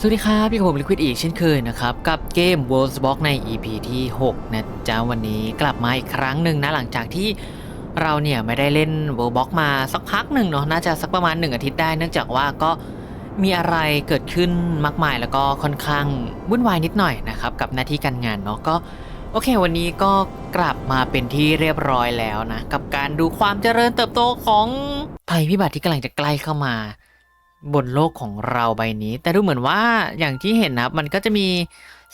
สวัสดีครับพี่กับผมลิควิดอีกเช่นเคยนะครับ กับเกม World Box ใน EP ที่ 6 นะจ๊ะ วันนี้กลับมาอีกครั้งหนึ่งนะ หลังจากที่เราเนี่ยไม่ได้เล่น World Box มาสักพักหนึ่งเนาะน่าจะสักประมาณ 1 อาทิตย์ได้เนื่องจากว่าก็มีอะไรเกิดขึ้นมากมายแล้วก็ค่อนข้างวุ่นวายนิดหน่อยนะครับ กับหน้าที่การงานเนาะก็โอเค วันนี้ก็กลับมาเป็นที่เรียบร้อยแล้วนะ กับการดูความเจริญเติบโตของภัยพิบัติที่กำลังจะใกล้เข้ามา บนโลกของเราใบนี้ แต่ดูเหมือนว่าอย่างที่เห็นนะครับ มันก็จะมี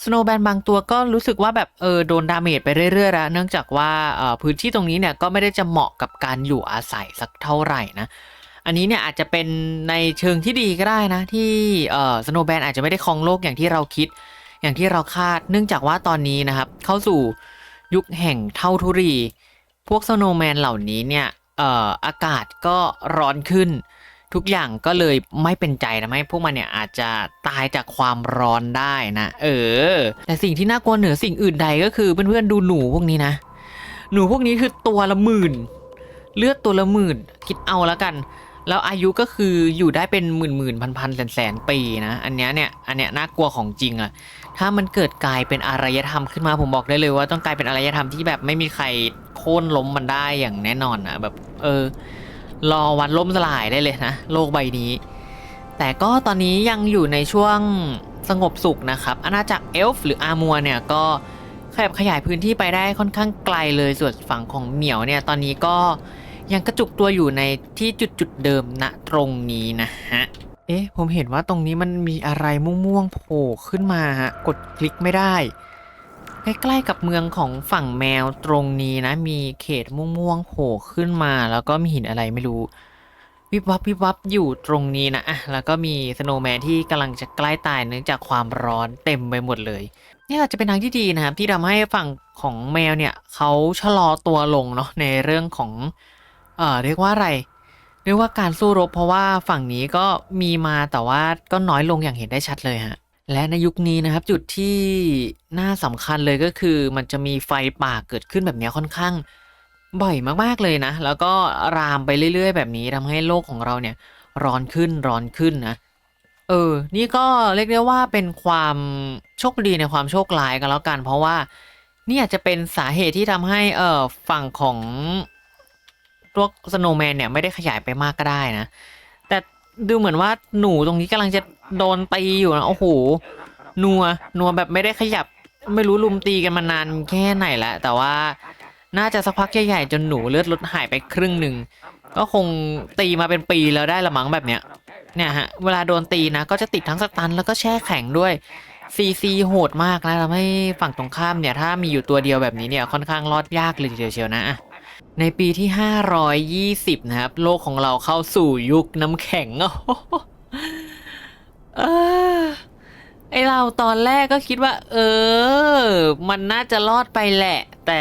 สโนว์แบนบางตัวก็รู้สึกว่าแบบเออโดนดาเมจไปเรื่อยๆแล้วเนื่องจากว่าออพื้นที่ตรงนี้เนี่ยก็ไม่ได้จะเหมาะกับการอยู่อาศัยสักเท่าไหร่นะอันนี้เนี่ยอาจจะเป็นในเชิงที่ดีก็ได้นะ ที่เออสโนว์แบนอาจจะไม่ได้ครองโลกอย่างที่เราคิด อย่างที่เราคาด เนื่องจากว่าตอนนี้นะครับ เข้าสู่ยุคแห่งเท่าทุรี พวกสโนว์แมนเหล่านี้เนี่ยอออากาศก็ร้อนขึ้น ทุกอย่างก็เลยไม่เป็นใจทำให้พวกมันเนี่ยอาจจะตายจากความร้อนได้นะเออ แต่สิ่งที่น่ากลัวเหนือสิ่งอื่นใดก็คือเพื่อนๆดูหนูพวกนี้นะ หนูพวกนี้คือตัวละหมื่น เลือดตัวละหมื่นคิดเอาแล้วกัน แล้วอายุก็คืออยู่ได้เป็นหมื่นหมื่นพันพันแสนแสนปีนะอันนี้เนี่ยอันเนี้ยน่ากลัวของจริงอะถ้ามันเกิดกลายเป็นอารยธรรมขึ้นมาผมบอกได้เลยว่าต้องกลายเป็นอารยธรรมที่แบบไม่มีใครโค่นล้มมันได้อย่างแน่นอนนะแบบ เออ รอวันล่มสลายได้เลยนะ โลกใบนี้ แต่ก็ตอนนี้ยังอยู่ในช่วงสงบสุขนะครับอาณาจักรเอลฟ์หรืออามัวเนี่ยก็ขยับขยายพื้นที่ไปได้ค่อนข้างไกลเลยส่วนฝั่งของเหมียวเนี่ยตอนนี้ก็ยังกระจุกตัวอยู่ในที่จุดจุดเดิมณตรงนี้นะฮะ เอ๊ะ ผมเห็นว่าตรงนี้มันมีอะไรม่วงๆโผล่ขึ้นมาฮะ กดคลิกไม่ได้ ใกล้ๆกับเมืองของฝั่งแมวตรงนี้นะ มีเขตม่วงๆโผล่ขึ้นมา แล้วก็มีหินอะไรไม่รู้ วิบวับวิบวับอยู่ตรงนี้นะอะแล้วก็มีสโนว์แมนที่กำลังจะใกล้ตายเนื่องจากความร้อนเต็มไปหมดเลยนี่อาจจะเป็นทางที่ดีนะครับ ที่ทำให้ฝั่งของแมวเนี่ยเขาชะลอตัวลงเนาะในเรื่องของเอ่อเรียกว่าอะไรเรียกว่าการสู้รบเพราะว่าฝั่งนี้ก็มีมาแต่ว่าก็น้อยลงอย่างเห็นได้ชัดเลยฮะ และในยุคนี้นะครับจุดที่น่าสำคัญเลยก็คือมันจะมีไฟป่าเกิดขึ้นแบบนี้ค่อนข้างบ่อยมากๆเลยนะ แล้วก็รามไปเรื่อย ๆ แบบนี้ทำให้โลกของเราเนี่ยร้อนขึ้นร้อนขึ้นนะ เออ นี่ก็เรียกได้ว่าเป็นความโชคดีในความโชคร้ายกันแล้วกัน เพราะว่านี่อาจจะเป็นสาเหตุที่ทำให้เออฝั่งของพวกสโนว์แมนเนี่ยไม่ได้ขยายไปมากก็ได้นะ แต่ดูเหมือนว่าหนูตรงนี้กำลังจะ โดนตีอยู่นะโอ้โหนัวนัวแบบไม่ได้ขยับ ไม่รู้ลุมตีกันมานานแค่ไหนแล้วแต่ว่าน่าจะสักพักใหญ่ๆจนหนูเลือดลดหายไปครึ่งหนึ่งก็คงตีมาเป็นปีแล้วได้ละมั้งแบบเนี้ยเนี่ยฮะเวลาโดนตีนะก็จะติดทั้งสตันแล้วก็แช่แข็งด้วยซีซีโหดมากนะทำให้ฝั่งตรงข้ามเนี่ยถ้ามีอยู่ตัวเดียวแบบนี้เนี่ยค่อนข้างรอดยากเลยทีเดียวเชียวนะในปีที่ 520 นะครับ โลกของเราเข้าสู่ยุคน้ำแข็งอ้โห เออไอเราตอนแรกก็คิดว่า เออ มันน่าจะรอดไปแหละ แต่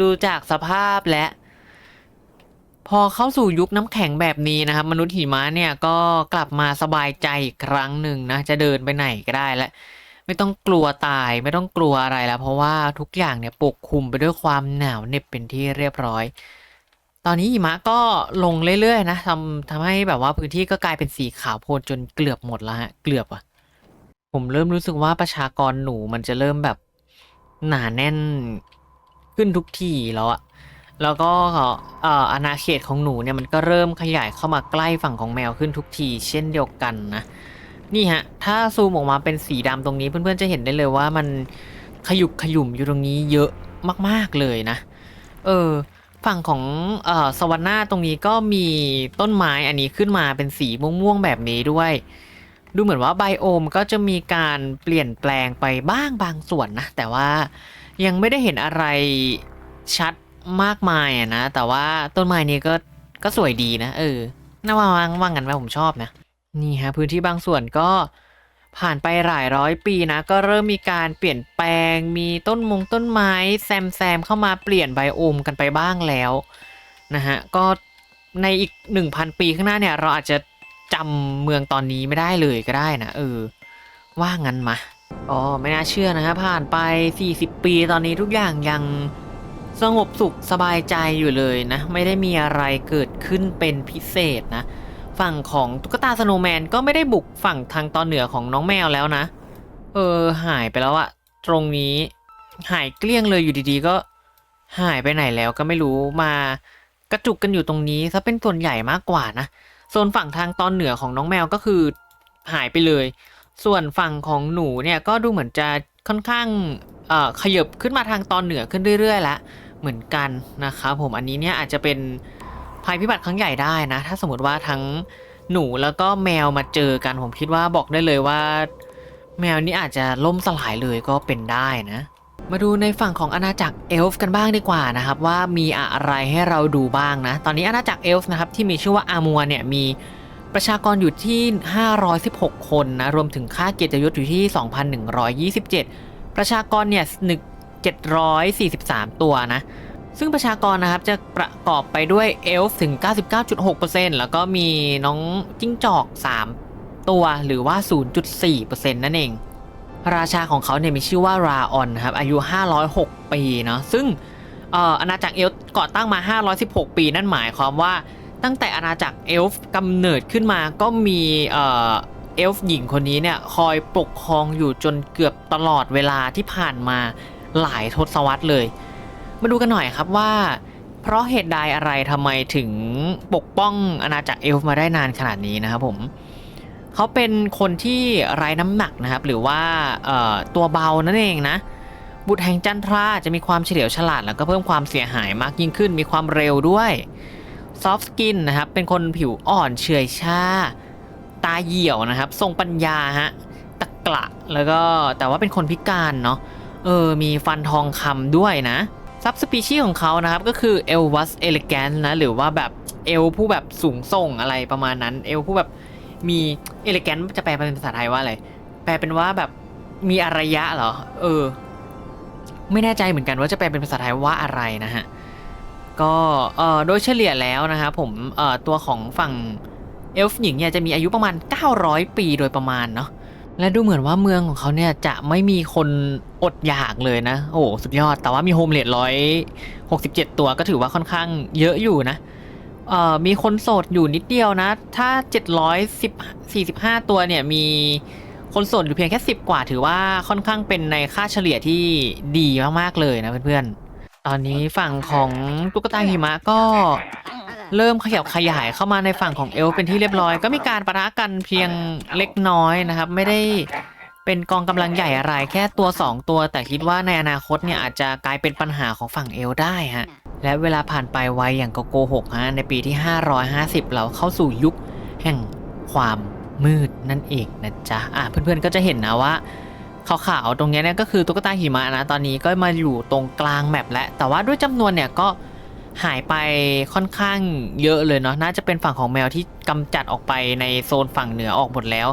ดูจากสภาพและพอเข้าสู่ยุคน้ำแข็งแบบนี้นะครับ มนุษย์หิมะเนี่ยก็กลับมาสบายใจอีกครั้งหนึ่งนะ จะเดินไปไหนก็ได้และ ไม่ต้องกลัวตายไม่ต้องกลัวอะไรแล้ว เพราะว่าทุกอย่างเนี่ยปกคลุมไปด้วยความหนาวเหน็บเป็นที่เรียบร้อย ตอนนี้หิมะก็ลงเรื่อยๆนะทำทำให้แบบว่าพื้นที่ก็กลายเป็นสีขาวโพลนจนเกือบหมดแล้วฮะ เกือบอะผมเริ่มรู้สึกว่าประชากรหนูมันจะเริ่มแบบหนาแน่นขึ้นทุกทีแล้วอะแล้วก็เอ่ออาณาเขตของหนูเนี่ยมันก็เริ่มขยายเข้ามาใกล้ฝั่งของแมวขึ้นทุกที เช่นเดียวกันนะนี่ฮะ ถ้าซูมออกมาเป็นสีดำตรงนี้เพื่อนๆจะเห็นได้เลยว่ามันขยุกขยุ่มอยู่ตรงนี้เยอะมากๆเลยนะ เออ ฝั่งของเอ่อสวรรค์หน้าตรงนี้ก็มีต้นไม้อันนี้ขึ้นมาเป็นสีม่วงๆแบบนี้ด้วย ดูเหมือนว่าไบโอมก็จะมีการเปลี่ยนแปลงไปบ้างบางส่วนนะ แต่ว่ายังไม่ได้เห็นอะไรชัดมากมายอะนะ แต่ว่าต้นไม้นี้ก็ก็สวยดีนะ เออน่าว่าว่าว่างกันว่าผมชอบนะ นี่ฮะพื้นที่บางส่วนก็ ผ่านไปหลายร้อยปีนะ ก็เริ่มมีการเปลี่ยนแปลง มีต้นมงต้นไม้แซมแซมเข้ามาเปลี่ยนไบโอมกันไปบ้างแล้วนะฮะก็ในอีก 1,000 ปีข้างหน้าเนี่ย เราอาจจะจำเมืองตอนนี้ไม่ได้เลยก็ได้นะเออ ว่างั้นมาอ๋อไม่น่าเชื่อนะฮะผ่านไป 40 ปีตอนนี้ทุกอย่างยังสงบสุขสบายใจอยู่เลยนะ ไม่ได้มีอะไรเกิดขึ้นเป็นพิเศษนะ ฝั่งของตุ๊กตาสโนแมนก็ไม่ได้บุกฝั่งทางตอนเหนือของน้องแมวแล้วนะ เออหายไปแล้วอะตรงนี้หายเกลี้ยงเลยอยู่ดีๆ ก็หายไปไหนแล้วก็ไม่รู้มากระจุกกันอยู่ตรงนี้ซะเป็นส่วนใหญ่มากกว่านะโซนฝั่งทางตอนเหนือของน้องแมวก็คือหายไปเลย ส่วนฝั่งของหนูเนี่ยก็ดูเหมือนจะค่อนข้างเอ่อขยับขึ้นมาทางตอนเหนือขึ้นเรื่อยๆแล้วเหมือนกันนะครับผมอันนี้เนี่ยอาจจะเป็น ภัยพิบัติครั้งใหญ่ได้นะ ถ้าสมมติว่าทั้งหนูแล้วก็แมวมาเจอกันผมคิดว่าบอกได้เลยว่า แมวนี้อาจจะล่มสลายเลยก็เป็นได้นะ มาดูในฝั่งของอาณาจักรเอลฟ์กันบ้างดีกว่านะครับ ว่ามีอะไรให้เราดูบ้างนะ ตอนนี้อาณาจักรเอลฟ์นะครับที่มีชื่อว่าอามัวเนี่ยมีประชากรอยู่ที่ 516 คนนะ รวมถึงค่าเกียรติยศอยู่ที่ 2,127 ประชากรเนี่ย743 ตัวนะ ซึ่งประชากรนะครับจะประกอบไปด้วยเอลฟ์ถึง 99.6%แล้วก็มีน้องจิ้งจอก 3 ตัวหรือว่า 0.4%นั่นเอง ราชาของเขาเนี่ยมีชื่อว่าราออนครับอายุ 506 ปีเนาะซึ่งอาณาจักรเอลฟ์ก่อตั้งมา 516 ปีนั่นหมายความว่าตั้งแต่อาณาจักรเอลฟ์กำเนิดขึ้นมาก็มีเอลฟ์หญิงคนนี้เนี่ยคอยปกครองอยู่จนเกือบตลอดเวลาที่ผ่านมาหลายทศวรรษเลย มาดูกันหน่อยครับว่า เพราะเหตุใดอะไรทำไมถึงปกป้องอาณาจักรเอลฟ์มาได้นานขนาดนี้นะครับผมเขาเป็นคนที่ไร้น้ำหนักนะครับ หรือว่าตัวเบานั่นเองนะ บุตรแห่งจันทราจะมีความเฉลียวฉลาดแล้วก็เพิ่มความเสียหายมากยิ่งขึ้น มีความเร็วด้วยซอฟ t ์สกินนะครับ เป็นคนผิวอ่อนเฉื่อยชาตาเหี่ยวนะครับ ทรงปัญญาฮะตะกละแล้วก็แต่ว่าเป็นคนพิการเนาะเออมีฟันทองคำด้วยนะ ซับสปีชีของเขานะครับก็คือเอลวัสเอลิแกนนะหรือว่าแบบเอลผู้แบบสูงส่งอะไรประมาณนั้น เอลผู้แบบมีเอลิแกนจะแปลเป็นภาษาไทยว่าอะไรแปลเป็นว่าแบบมีอารยะเหรอ เออ ไม่แน่ใจเหมือนกันว่าจะแปลเป็นภาษาไทยว่าอะไรนะฮะก็เอ่อโดยเฉลี่ยแล้วนะครับผมเอ่อตัวของฝั่งเอลฟ์หญิงเนี่ยจะมีอายุประมาณ 900 ปีโดยประมาณเนาะ และดูเหมือนว่าเมืองของเขาเนี่ยจะไม่มีคนอดอยากเลยนะ โอ้โสุดยอด แต่ว่ามีโฮมเลดร้อยหกสิบเจ็ดตัวก็ถือว่าค่อนข้างเยอะอยู่นะเอ่อมีคนโสดอยู่นิดเดียวนะ ถ้า745ตัวเนี่ยมีคนโสดอยู่เพียงแค่10กว่า ถือว่าค่อนข้างเป็นในค่าเฉลี่ยที่ดีมากๆเลยนะเพื่อนๆ ตอนนี้ฝั่งของตุ๊กตาหิมะก็ เริ่มขยับขยายเข้ามาในฝั่งของเอลเป็นที่เรียบร้อย ก็มีการประทะกันเพียงเล็กน้อยนะครับ ไม่ได้เป็นกองกำลังใหญ่อะไรแค่ตัว 2 ตัว แต่คิดว่าในอนาคตเนี่ยอาจจะกลายเป็นปัญหาของฝั่งเอลได้ฮะและเวลาผ่านไปไวอย่างโกโกหกฮะในปีที่ 550 เราเข้าสู่ยุคแห่งความมืดนั่นเองนะจ๊ะอะเพื่อนๆก็จะเห็นนะว่าขาวๆตรงนี้เนี่ยก็คือตุ๊กตาหิมะนะตอนนี้ก็มาอยู่ตรงกลางแมปแล้วแต่ว่าด้วยจำนวนเนี่ยก็ หายไปค่อนข้างเยอะเลยเนาะน่าจะเป็นฝั่งของแมวที่กำจัดออกไปในโซนฝั่งเหนือออกหมดแล้ว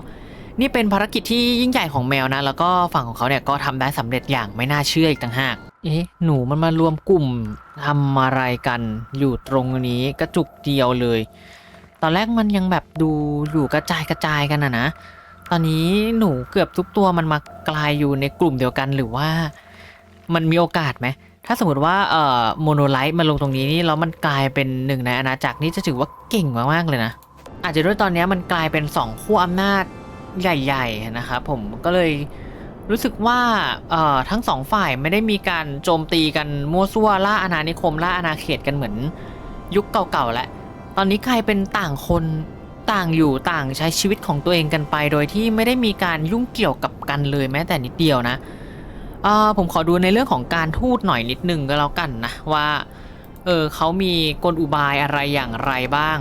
นี่เป็นภารกิจที่ยิ่งใหญ่ของแมวนะ แล้วก็ฝั่งของเขาเนี่ยก็ทำได้สำเร็จอย่างไม่น่าเชื่ออีกต่างหากเอ๊ะหนูมันมารวมกลุ่มทำอะไรกันอยู่ตรงนี้กระจุกเดียวเลย ตอนแรกมันยังแบบดูอยู่กระจายกระจายกันนะนะ ตอนนี้หนูเกือบทุกตัวมันมากลายอยู่ในกลุ่มเดียวกันหรือว่า มันมีโอกาสไหม ถ้าสมมติว่าเอ่อโมโนไลท์มาลงตรงนี้นี่แล้วมันกลายเป็นหนึ่งในอาณาจักรนี่จะถือว่าเก่งมากๆเลยนะ อาจจะด้วยตอนนี้มันกลายเป็นสองขั้วอำนาจใหญ่ๆนะครับผมก็เลยรู้สึกว่าเอ่อทั้งสองฝ่ายไม่ได้มีการโจมตีกันมั่วซั่วล่าอาณานิคมล่าอาณาเขตกันเหมือน ยุคเก่าๆแล้วตอนนี้กลายเป็นต่างคนต่างอยู่ต่างใช้ชีวิตของตัวเองกันไป โดยที่ไม่ได้มีการยุ่งเกี่ยวกับกันเลยแม้แต่นิดเดียวนะ เออผมขอดูในเรื่องของการทูตหน่อยนิดนึงก็แล้วกันนะว่าเออเขามีกลอุบายอะไรอย่างไรบ้าง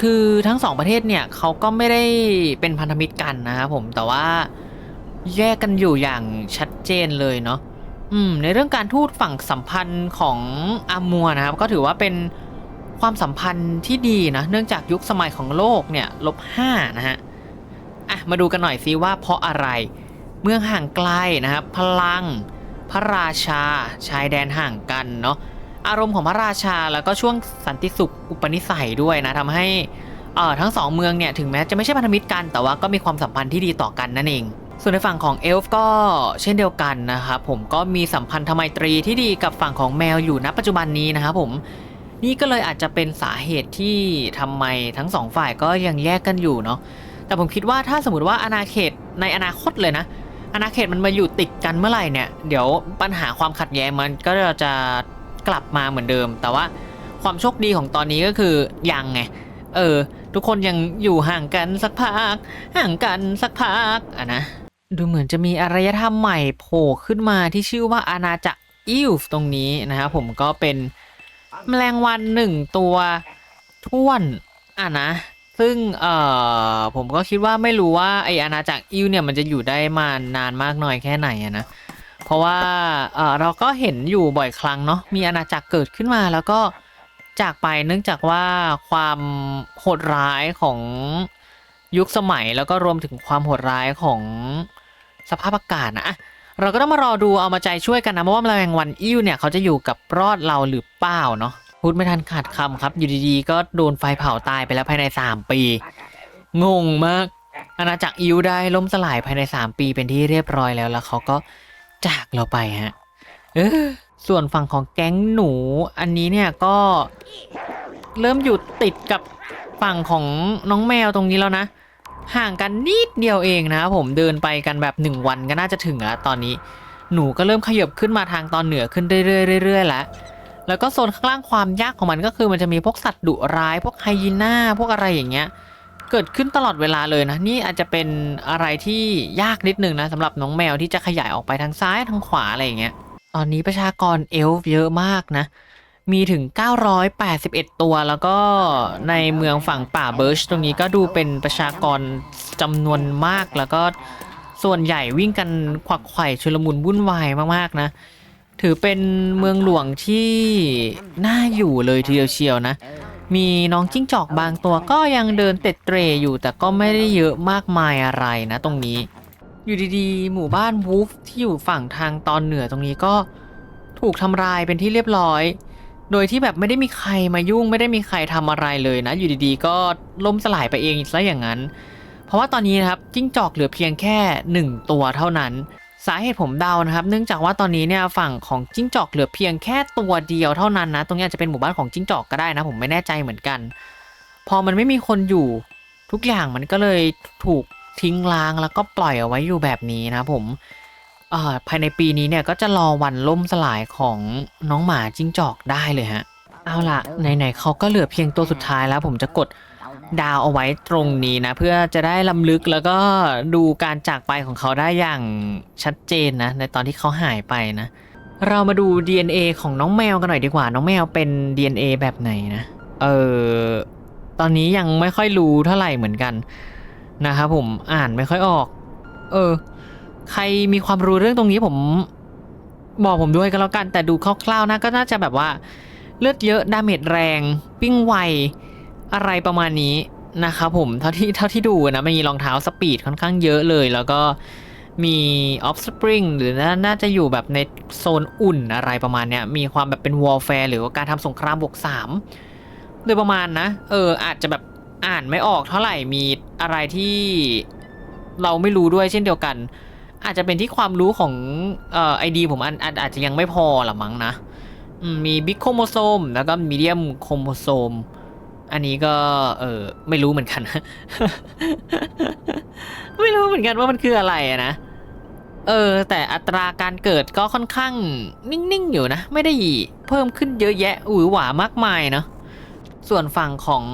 คือทั้งสองประเทศเนี่ยเขาก็ไม่ได้เป็นพันธมิตรกันนะครับผมแต่ว่าแยกกันอยู่อย่างชัดเจนเลยเนาะอืมในเรื่องการทูตฝั่งสัมพันธ์ของอามัวนะครับ ก็ถือว่าเป็นความสัมพันธ์ที่ดีนะเนื่องจากยุคสมัยของโลกเนี่ยลบห้านะฮะอะมาดูกันหน่อยซิว่าเพราะอะไร เมืองห่างไกลนะครับพลัง พระราชา ชายแดนห่างกันเนาะอารมณ์ของพระราชาแล้วก็ช่วงสันติสุขอุปนิสัยด้วยนะทำให้ทั้งสองเมืองเนี่ยถึงแม้จะไม่ใช่พันธมิตรกัน แต่ว่าก็มีความสัมพันธ์ที่ดีต่อกันนั่นเอง ส่วนในฝั่งของเอลฟ์ก็เช่นเดียวกันนะครับผมก็มีสัมพันธไมตรีที่ดีกับฝั่งของแมวอยู่ณปัจจุบันนี้นะครับผมนี่ก็เลยอาจจะเป็นสาเหตุที่ทำไมทั้งสองฝ่ายก็ยังแยกกันอยู่เนาะแต่ผมคิดว่าถ้าสมมติว่าอาณาเขตในอนาคตเลยนะ อาณาเขตมันมาอยู่ติดกันเมื่อไหร่เนี่ย เดี๋ยวปัญหาความขัดแย้งมันก็จะกลับมาเหมือนเดิม แต่ว่าความโชคดีของตอนนี้ก็คือยังไง เออ ทุกคนยังอยู่ห่างกันสักพัก ห่างกันสักพักอะนะ ดูเหมือนจะมีอารยธรรมใหม่โผล่ขึ้นมาที่ชื่อว่าอาณาจักรอิลฟ์ตรงนี้นะครับผมก็เป็นแมลงวันหนึ่งตัวท้วนอะนะ ซึ่งเอ่อผมก็คิดว่าไม่รู้ว่าไออาณาจักรอิลเนี่ยมันจะอยู่ได้มานานมากน้อยแค่ไหนอะนะเพราะว่าเอ่อเราก็เห็นอยู่บ่อยครั้งเนาะมีอาณาจักรเกิดขึ้นมาแล้วก็จากไปเนื่องจากว่าความโหดร้ายของยุคสมัยแล้วก็รวมถึงความโหดร้ายของสภาพอากาศนะอะเราก็ต้องมารอดูเอามาใจช่วยกันนะเพราะว่าแมลงวันอิ้วเนี่ยเขาจะอยู่กับรอดเราหรือเปล่าเนาะ พูดไม่ทันขาดคำครับ อยู่ดีๆ ก็โดนไฟเผาตายไปแล้วภายใน 3 ปี งงมาก อาณาจักรอิวได้ล่มสลายภายใน 3 ปีเป็นที่เรียบร้อยแล้วแล้วเขาก็จากเราไปฮะเออส่วนฝั่งของแก๊งหนูอันนี้เนี่ยก็เริ่มอยู่ติดกับฝั่งของน้องแมวตรงนี้แล้วนะ ห่างกันนิดเดียวเองนะครับผมเดินไปกันแบบหนึ่งวันก็น่าจะถึงแล้วตอนนี้ หนูก็เริ่มขยับขึ้นมาทางตอนเหนือขึ้นเรื่อยๆเรื่อยๆแล้ว แล้วก็โซนข้างล่างความยากของมันก็คือมันจะมีพวกสัตว์ดุร้ายพวกไฮยีน่าพวกอะไรอย่างเงี้ยเกิดขึ้นตลอดเวลาเลยนะ นี่อาจจะเป็นอะไรที่ยากนิดนึงนะสำหรับน้องแมวที่จะขยายออกไปทางซ้ายทางขวาอะไรอย่างเงี้ยตอนนี้ประชากรเอลฟ์เยอะมากนะ มีถึง 981 ตัว แล้วก็ในเมืองฝั่งป่าเบิร์ชตรงนี้ก็ดูเป็นประชากรจำนวนมากแล้วก็ส่วนใหญ่วิ่งกันขวักไขว่ชุลมุนวุ่นวายมากๆนะ ถือเป็นเมืองหลวงที่น่าอยู่เลยทีเดียวเชียวนะ มีน้องจิ้งจอกบางตัวก็ยังเดินเต็ดเตรอยู่ แต่ก็ไม่ได้เยอะมากมายอะไรนะตรงนี้ อยู่ดีๆ หมู่บ้านวูฟที่อยู่ฝั่งทางตอนเหนือตรงนี้ก็ถูกทำลายเป็นที่เรียบร้อย โดยที่แบบไม่ได้มีใครมายุ่งไม่ได้มีใครทำอะไรเลยนะ อยู่ดีๆ ก็ล่มสลายไปเองซะอย่างนั้น เพราะว่าตอนนี้นะครับจิ้งจอกเหลือเพียงแค่หนึ่งตัวเท่านั้น สาเหตุผมเดานะครับ เนื่องจากว่าตอนนี้เนี่ยฝั่งของจิ้งจอกเหลือเพียงแค่ตัวเดียวเท่านั้นนะ ตรงนี้อาจจะเป็นหมู่บ้านของจิ้งจอกก็ได้นะ ผมไม่แน่ใจเหมือนกัน พอมันไม่มีคนอยู่ ทุกอย่างมันก็เลยถูกทิ้งล้างแล้วก็ปล่อยเอาไว้อยู่แบบนี้นะผมภายในปีนี้เนี่ยก็จะรอวันล่มสลายของน้องหมาจิ้งจอกได้เลยฮะ เอาล่ะไหนๆเขาก็เหลือเพียงตัวสุดท้ายแล้วผมจะกด ดาวเอาไว้ตรงนี้นะ เพื่อจะได้ลำลึกแล้วก็ดูการจากไปของเขาได้อย่างชัดเจนนะ ในตอนที่เขาหายไปนะ เรามาดู DNA ของน้องแมวกันหน่อยดีกว่า น้องแมวเป็น DNA แบบไหนนะ เออตอนนี้ยังไม่ค่อยรู้เท่าไหร่เหมือนกันนะครับผมอ่านไม่ค่อยออก เออ ใครมีความรู้เรื่องตรงนี้ผมบอกผมด้วยก็แล้วกัน แต่ดูคร่าวๆนะก็น่าจะแบบว่า เลือดเยอะดาเมจแรง ปิ้งไว อะไรประมาณนี้นะครับผมเท่าที่เท่าที่ดูนะมีรองเท้าสปีดค่อนข้างเยอะเลย แล้วก็มีออฟสปริงหรือน่าน่าจะอยู่แบบในโซนอุ่นอะไรประมาณเนี้ยมีความแบบเป็นวอลแฟร์หรือว่าการทำสงครามบวกสามโดยประมาณนะ เอออาจจะแบบอ่านไม่ออกเท่าไหร่มีอะไรที่เราไม่รู้ด้วยเช่นเดียวกัน อาจจะเป็นที่ความรู้ของเอ่อไอดีผมอันอาจจะยังไม่พอละมั้งนะมมีบิ๊กโครโมโซมแล้วก็มีเดียมโครโมโซม อันนี้ก็เออไม่รู้เหมือนกัน ไม่รู้เหมือนกันว่ามันคืออะไรนะ เออ แต่อัตราการเกิดก็ค่อนข้างนิ่ง ๆ อยู่นะ ไม่ได้เพิ่มขึ้นเยอะแยะอุ๋ยหวามากมายเนาะส่วนฝั่งของ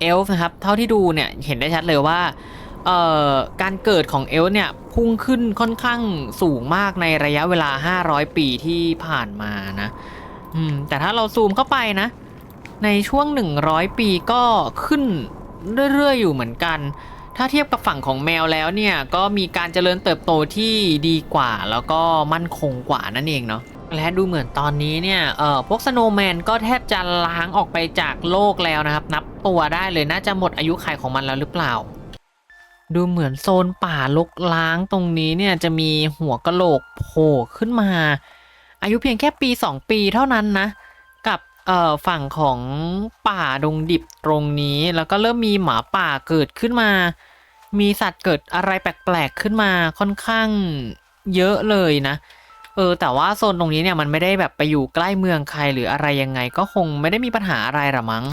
เอลฟ์นะครับ เท่าที่ดูเนี่ยเห็นได้ชัดเลยว่าเอ่อการเกิดของเอลฟ์เนี่ยพุ่งขึ้นค่อนข้างสูงมากในระยะเวลา 500 ปีที่ผ่านมานะ อืม แต่ถ้าเราซูมเข้าไปนะ ในช่วง 100 ปีก็ขึ้นเรื่อยๆ อยู่เหมือนกัน ถ้าเทียบกับฝั่งของแมวแล้วเนี่ย ก็มีการเจริญเติบโตที่ดีกว่า แล้วก็มั่นคงกว่านั่นเองเนาะและดูเหมือนตอนนี้เนี่ย เอ่อ พวกสโนว์แมนก็แทบจะล้างออกไปจากโลกแล้วนะครับ นับตัวได้เลยน่าจะหมดอายุขัยของมันแล้วหรือเปล่า ดูเหมือนโซนป่าลกล้างตรงนี้เนี่ยจะมีหัวกะโหลกโผล่ขึ้นมา อายุเพียงแค่ปี 2 ปีเท่านั้นนะ เอ่อฝั่งของป่าดงดิบตรงนี้ แล้วก็เริ่มมีหมาป่าเกิดขึ้นมา มีสัตว์เกิดอะไรแปลกๆขึ้นมาค่อนข้างเยอะเลยนะ เออแต่ว่าโซนตรงนี้เนี่ยมันไม่ได้แบบไปอยู่ใกล้เมืองใครหรืออะไรยังไง ก็คงไม่ได้มีปัญหาอะไรหรอมั้ง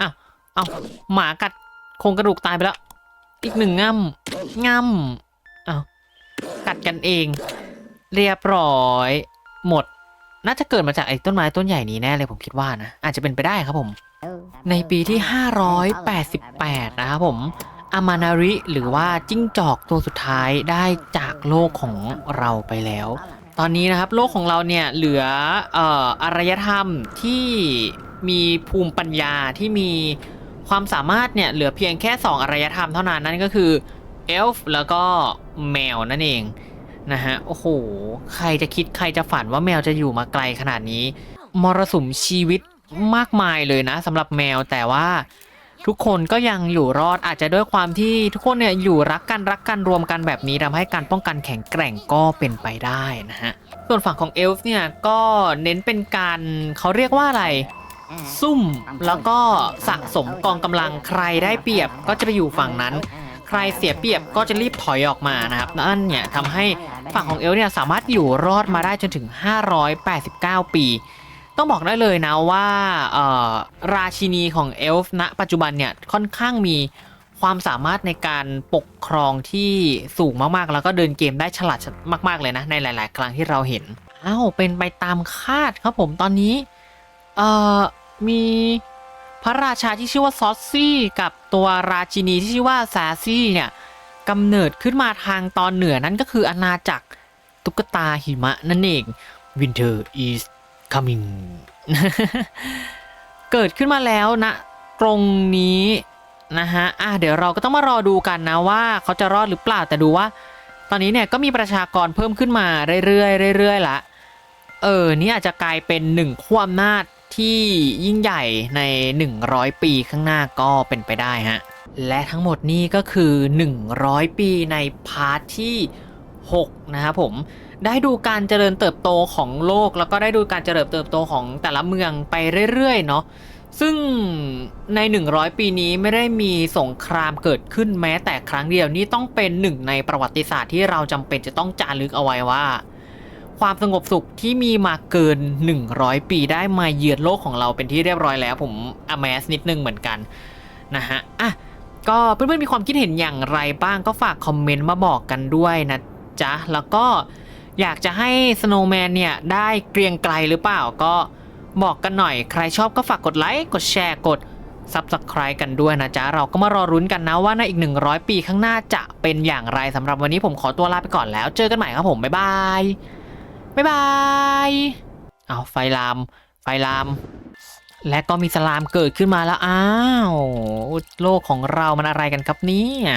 อ้าวเอาหมากัดโครงกระดูกตายไปแล้ว อีกหนึ่งง่ำง่ำอ้าวกัดกันเอง เรียบร้อย หมด น่าจะเกิดมาจากไอ้ต้นไม้ต้นใหญ่นี้แน่เลยผมคิดว่านะ อาจจะเป็นไปได้ครับผม ในปีที่ 588 นะครับผมอามานาริหรือว่าจิ้งจอกตัวสุดท้ายได้จากโลกของเราไปแล้ว ตอนนี้นะครับโลกของเราเนี่ยเหลือเอ่ออารยธรรมที่มีภูมิปัญญาที่มีความสามารถเนี่ยเหลือเพียงแค่ 2 อารยธรรมเท่านั้นนั่นก็คือเอลฟ์แล้วก็แมวนั่นเอง นะฮะ โอ้โห ใครจะคิดใครจะฝันว่าแมวจะอยู่มาไกลขนาดนี้ มรสุมชีวิตมากมายเลยนะสำหรับแมวแต่ว่าทุกคนก็ยังอยู่รอดอาจจะด้วยความที่ทุกคนเนี่ยอยู่รักกันรักกันรวมกันแบบนี้ทำให้การป้องกันแข็งแกร่งก็เป็นไปได้นะฮะ ส่วนฝั่งของเอลฟ์เนี่ยก็เน้นเป็นการเขาเรียกว่าอะไร ซุ่มแล้วก็สะสมกองกำลังใครได้เปรียบก็จะไปอยู่ฝั่งนั้น รเสียเปรียบก็จะรีบถอยออกมานะครับนั่นเนี่ยทำให้ฝั่งของเอลฟ์เนี่ยสามารถอยู่รอดมาได้จนถึง 589 ปี ต้องบอกได้เลยนะว่าราชินีของเอลฟ์ณปัจจุบันเนี่ยค่อนข้างมีความสามารถในการปกครองที่สูงมากๆ แล้วก็เดินเกมได้ฉลาดมาก ๆ เลยนะ ในหลาย ๆ ครั้งที่เราเห็น อ้าว เป็นไปตามคาดครับผมตอนนี้ เอ่อ มี พระราชาที่ชื่อว่าซอสซี่กับตัวราชินีที่ชื่อว่าซาซี่เนี่ยกำเนิดขึ้นมาทางตอนเหนือนั่นก็คืออาณาจักรตุ๊กตาหิมะนั่นเอง Winter is coming เกิดขึ้นมาแล้วนะตรงนี้นะฮะอะเดี๋ยวเราก็ต้องมารอดูกันนะว่าเขาจะรอดหรือเปล่าแต่ดูว่า ตอนนี้เนี่ยก็มีประชากรเพิ่มขึ้นมาเรื่อยๆเรื่อยๆละเออนี่อาจจะกลายเป็นหนึ่งขั้วอำนาจ ที่ยิ่งใหญ่ใน 100 ปีข้างหน้าก็เป็นไปได้ฮะ และทั้งหมดนี้ก็คือ 100 ปีในพาร์ทที่ 6 นะครับผม ได้ดูการเจริญเติบโตของโลก แล้วก็ได้ดูการเจริญเติบโตของแต่ละเมืองไปเรื่อยๆ เนาะซึ่งใน 100 ปีนี้ไม่ได้มีสงครามเกิดขึ้นแม้แต่ครั้งเดียวนี่ต้องเป็นหนึ่งในประวัติศาสตร์ที่เราจำเป็นจะต้องจารึกเอาไว้ว่า ความสงบสุขที่มีมาเกิน 100 ปีได้มาเยือนโลกของเราเป็นที่เรียบร้อยแล้วผมอแมสนิดนึงเหมือนกันนะฮะอะก็เพื่อนๆมีความคิดเห็นอย่างไรบ้างก็ฝากคอมเมนต์มาบอกกันด้วยนะจ๊ะ แล้วก็อยากจะให้สโนว์แมนเนี่ยได้เกรียงไกลหรือเปล่าก็บอกกันหน่อย ใครชอบก็ฝากกดไลค์กดแชร์กด Subscribe กันด้วยนะจ๊ะ เราก็มารอรุ้นกันนะว่าในอีก 100 ปีข้างหน้าจะเป็นอย่างไรสำหรับวันนี้ผมขอตัวลาไปก่อนแล้ว เจอกันใหม่ครับผม บ๊ายบาย บ๊ายบาย เอาไฟลาม ไฟลาม และก็มีสลามเกิดขึ้นมาแล้ว อ้าว โลกของเรามันอะไรกันครับเนี่ย